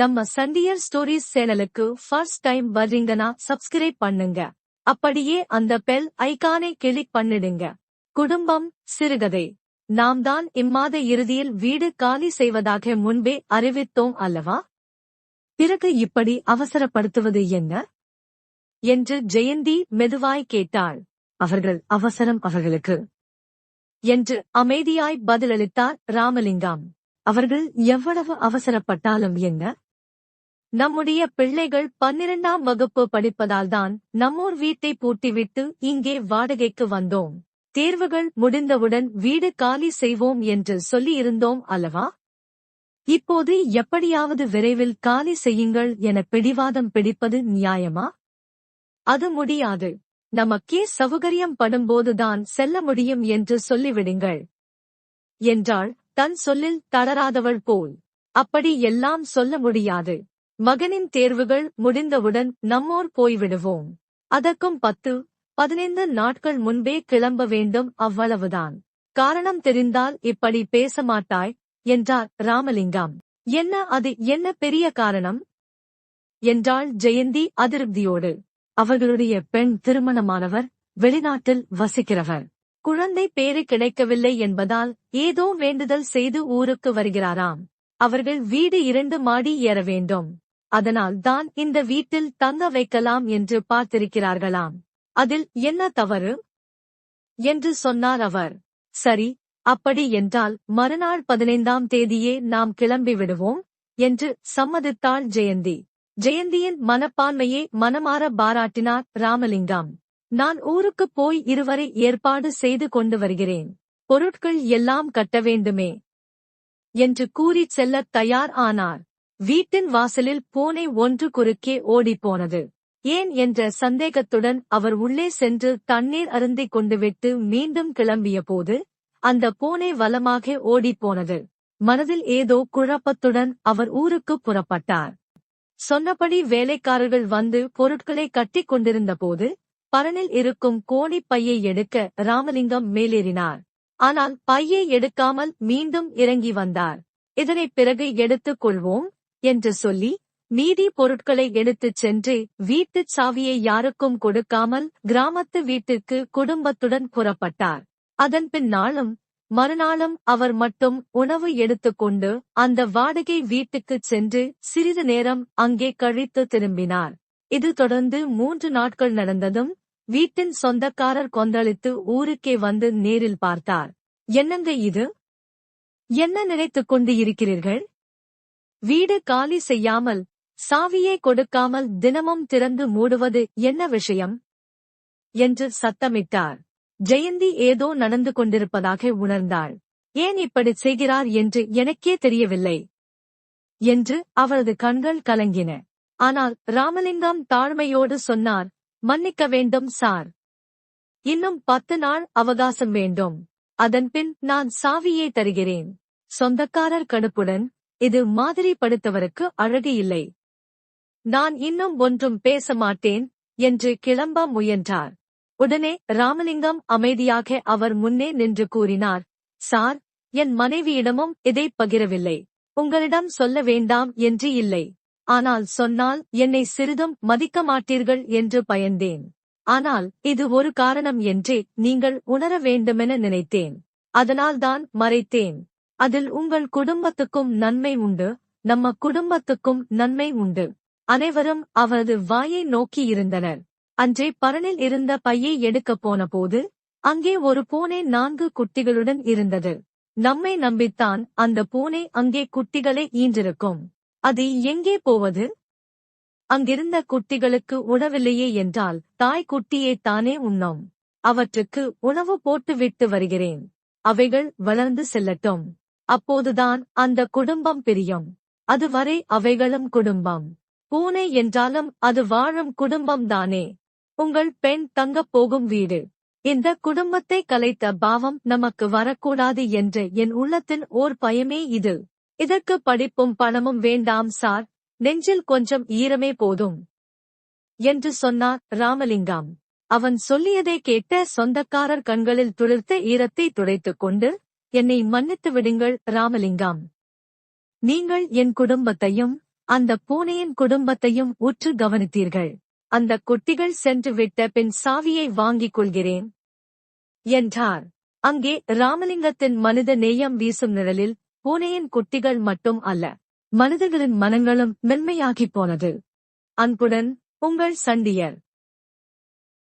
நம்ம சண்டியர் ஸ்டோரிஸ் சேனலுக்கு first time வர்றீங்கன்னா சப்ஸ்கிரைப் பண்ணுங்க. அப்படியே அந்த பெல் ஐகானை கிளிக் பண்ணிடுங்க. குடும்பம் சிறுகதை. நாம் தான் இம்மாத இறுதியில் வீடு காலி செய்வதாக முன்பே அறிவித்தோம் அல்லவா? பிறகு இப்படி அவசரப்படுத்துவது என்ன? என்று ஜெயந்தி மெதுவாய் கேட்டாள். அவர்கள் அவசரம் அவர்களுக்கு. என்று அமைதியாய் பதிலளித்தார் ராமலிங்கம். அவர்கள் எவ்வளவு அவசரப்பட்டாலும் என்ன? நம்முடைய பிள்ளைகள் பன்னிரண்டாம் வகுப்பு படிப்பதால்தான் நம்மூர் வீட்டை பூட்டிவிட்டு இங்கே வாடகைக்கு வந்தோம். தேர்வுகள் முடிந்தவுடன் வீடு காலி செய்வோம் என்று சொல்லியிருந்தோம் அல்லவா? இப்போது எப்படியாவது விரைவில் காலி செய்யுங்கள் என பிடிவாதம் பிடிப்பது நியாயமா? அது முடியாது. நமக்கே சௌகரியம் படும்போதுதான் செல்ல முடியும் என்று சொல்லிவிடுங்கள். என்றாள் தன் சொல்லில் தளராதவள் போல். அப்படி எல்லாம் சொல்ல முடியாது. மகனின் தேர்வுகள் முடிந்தவுடன் நம்மோர் போய்விடுவோம். அதற்கும் பத்து பதினைந்து நாட்கள் முன்பே கிளம்ப வேண்டும் அவ்வளவுதான். காரணம் தெரிந்தால் இப்படி பேச மாட்டாய் என்றார் ராமலிங்கம். என்ன அது என்ன பெரிய காரணம்? என்றாள் ஜெயந்தி அதிருப்தியோடு. அவர்களுடைய பெண் திருமணமானவர் வெளிநாட்டில் வசிக்கிறவர். குழந்தை பேறு கிடைக்கவில்லை என்பதால் ஏதோ வேண்டுதல் செய்து ஊருக்கு வருகிறாராம். அவர்கள் வீடு இரண்டு மாடி ஏற வேண்டும். அதனால் தான் இந்த வீட்டில் தங்க வைக்கலாம் என்று பார்த்திருக்கிறார்களாம். அதில் என்ன தவறு? என்று சொன்னார் அவர். சரி அப்படி என்றால் மறுநாள் பதினைந்தாம் தேதியே நாம் கிளம்பி விடுவோம் என்று சம்மதித்தாள் ஜெயந்தி. ஜெயந்தியின் மனப்பான்மையை மனமாற பாராட்டினார் ராமலிங்கம். நான் ஊருக்குப் போய் இருவரை ஏற்பாடு செய்து கொண்டு வருகிறேன். பொருட்கள் எல்லாம் கட்ட வேண்டுமே என்று கூறிச் செல்லத் தயார் ஆனார். வீட்டின் வாசலில் பூனை ஒன்று குறுக்கே ஓடிப்போனது. ஏன் என்ற சந்தேகத்துடன் அவர் உள்ளே சென்று தண்ணீர் அருந்திக் கொண்டுவிட்டு மீண்டும் கிளம்பிய போது அந்த பூனை வலமாக ஓடிப்போனது. மனதில் ஏதோ குழப்பத்துடன் அவர் ஊருக்கு புறப்பட்டார். சொன்னபடி வேலைக்காரர்கள் வந்து பொருட்களை கட்டிக் கொண்டிருந்த போது பரனில் இருக்கும் கோணி பையை எடுக்க ராமலிங்கம் மேலேறினார். ஆனால் பையை எடுக்காமல் மீண்டும் இறங்கி வந்தார். இதனை பிறகு எடுத்துக் கொள்வோம் என்று சொல்லி மீதி பொருட்களை எடுத்துச் சென்று வீட்டுச் சாவியை யாருக்கும் கொடுக்காமல் கிராமத்து வீட்டுக்கு குடும்பத்துடன் புறப்பட்டார். அதன் பின்னாலும் மறுநாளும் அவர் மட்டும் உணவு எடுத்துக்கொண்டு அந்த வாடகை வீட்டுக்குச் சென்று சிறிது நேரம் அங்கே கழித்து திரும்பினார். இது தொடர்ந்து மூன்று நாட்கள் நடந்ததும் வீட்டின் சொந்தக்காரர் கொந்தளித்து ஊருக்கே வந்து நேரில் பார்த்தார். என்னங்க இது? என்ன நினைத்துக் கொண்டு இருக்கிறீர்கள்? வீடு காலி செய்யாமல் சாவியே கொடுக்காமல் தினமும் திறந்து மூடுவது என்ன விஷயம்? என்று சத்தமிட்டார். ஜெயந்தி ஏதோ நடந்து கொண்டிருப்பதாக உணர்ந்தாள். ஏன் இப்படி செய்கிறார் என்று எனக்கே தெரியவில்லை என்று அவரது கண்கள் கலங்கின. ஆனால் ராமலிங்கம் தாழ்மையோடு சொன்னார் மன்னிக்க வேண்டும் சார். இன்னும் பத்து நாள் அவகாசம் வேண்டும். அதன்பின் நான் சாவியே தருகிறேன். சொந்தக்காரர் கடுப்புடன் இது மாதிரி படுத்தவருக்கு அழகு இல்லை. நான் இன்னும் ஒன்றும் பேச மாட்டேன் என்று கிளம்ப முயன்றார். உடனே ராமலிங்கம் அமைதியாக அவர் முன்னே நின்று கூறினார் சார் என் மனைவியிடமும் இதை பகிரவில்லை. உங்களிடம் சொல்ல வேண்டாம் என்று இல்லை. ஆனால் சொன்னால் என்னை சிறிதும் மதிக்க மாட்டீர்கள் என்று பயந்தேன். ஆனால் இது ஒரு காரணம் என்றே நீங்கள் உணர வேண்டுமென நினைத்தேன். அதனால்தான் மறைத்தேன். அதில் உங்கள் குடும்பத்துக்கும் நன்மை உண்டு நம்ம குடும்பத்துக்கும் நன்மை உண்டு. அனைவரும் அவரது வாயை நோக்கி இருந்தனர். அன்றே பரனில் இருந்த பையை எடுக்கப் போன போது அங்கே ஒரு பூனை நான்கு குட்டிகளுடன் இருந்தது. நம்மை நம்பித்தான் அந்த பூனை அங்கே குட்டிகளை ஈன்றிருக்கும். அது எங்கே போவது? அங்கிருந்த குட்டிகளுக்கு உணவில்லையே என்றால் தாய் குட்டியை தானே உண்ணோம். அவற்றுக்கு உணவு போட்டு விட்டு வருகிறேன். அவைகள் வளர்ந்து செல்லட்டும். அப்போதுதான் அந்த குடும்பம் பிரியும். அதுவரை அவைகளும் குடும்பம். பூனை என்றாலும் அது வாழும் குடும்பம் தானே உங்கள் பெண் தங்கப் போகும் வீடு. இந்த குடும்பத்தை கலைத்த பாவம் நமக்கு வரக்கூடாது என்ற என் உள்ளத்தின் ஓர் பயமே இது. இதற்கு படிப்பும் பணமும் வேண்டாம் சார். நெஞ்சில் கொஞ்சம் ஈரமே போதும். என்று சொன்னார் ராமலிங்கம். அவன் சொல்லியதை கேட்ட சொந்தக்காரர் கண்களில் துளிர்த்த ஈரத்தை துடைத்துக் கொண்டு என்னை மன்னித்து விடுங்கள் ராமலிங்கம். நீங்கள் என் குடும்பத்தையும் அந்த பூனையின் குடும்பத்தையும் உற்று கவனித்தீர்கள். அந்த குட்டிகள் சென்று விட்ட பின் சாவியை வாங்கிக் கொள்கிறேன். என்றார். அங்கே ராமலிங்கத்தின் மனித நேயம் வீசும் நிழலில் பூனையின் குட்டிகள் மட்டும் அல்ல மனிதர்களின் மனங்களும் மென்மையாகிப் போனது. அன்புடன் உங்கள் சண்டியர்.